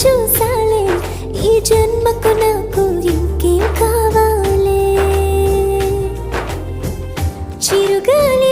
చూసాలే. ఈ జన్మకు నాకు ఇంకేం కావాలి. చిరుగాలి